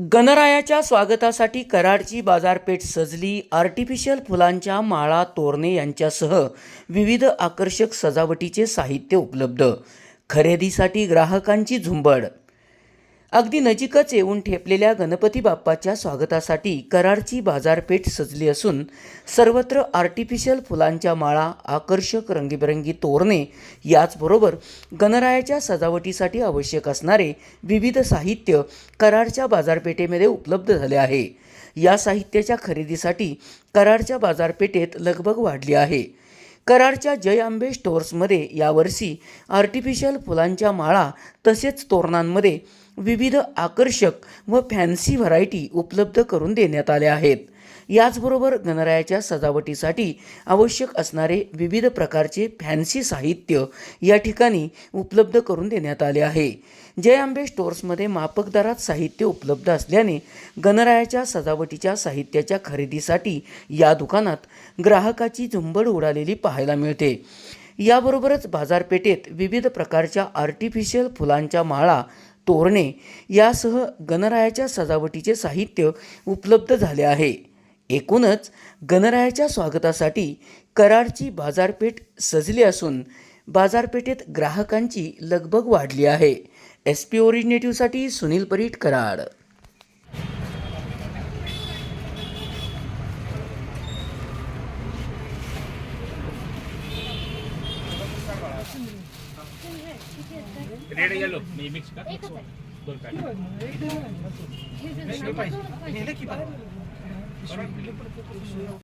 गणरायाच्या स्वागतासाठी कराडची बाजारपेठ सजली आर्टिफिशियल फुलांच्या माळा तोरणे यांच्यासह विविध आकर्षक सजावटीचे साहित्य उपलब्ध. खरेदीसाठी ग्राहकांची झुंबड अगदी नजीकच येऊन ठेपलेल्या गणपती बाप्पाच्या स्वागतासाठी कराडची बाजारपेठ सजली असून सर्वत्र आर्टिफिशियल फुलांच्या माळा आकर्षक रंगीबेरंगी तोरणे याचबरोबर गणरायाच्या सजावटीसाठी आवश्यक असणारे विविध साहित्य कराडच्या बाजारपेठेमध्ये उपलब्ध झाले आहे. या साहित्याच्या खरेदीसाठी कराडच्या बाजारपेठेत लगबग वाढली आहे. कराडच्या जय आंबे स्टोअर्समध्ये यावर्षी आर्टिफिशियल फुलांच्या माळा तसेच तोरणांमध्ये विविध आकर्षक व फॅन्सी व्हरायटी उपलब्ध करून देण्यात आल्या आहेत. याचबरोबर गणरायाच्या सजावटीसाठी आवश्यक असणारे विविध प्रकारचे फॅन्सी साहित्य या ठिकाणी उपलब्ध करून देण्यात आले आहे. जय आंबे स्टोअर्समध्ये मापक दरात साहित्य उपलब्ध असल्याने गणरायाच्या सजावटीच्या साहित्याच्या खरेदीसाठी या दुकानात ग्राहकाची झुंबड उडालेली पाहायला मिळते. याबरोबरच बाजारपेठेत विविध प्रकारच्या आर्टिफिशियल फुलांच्या माळा तोरणे यासह गणरायाच्या सजावटीचे साहित्य उपलब्ध झाले आहे. एकूणच गणरायाच्या स्वागतासाठी कराडची बाजारपेठ सजली असून बाजारपेठेत ग्राहकांची लगबग वाढली आहे. एस पी ओरिजिनेटिव्हसाठी सुनील परीट कराड. रेड येलो मी मिक्स Isso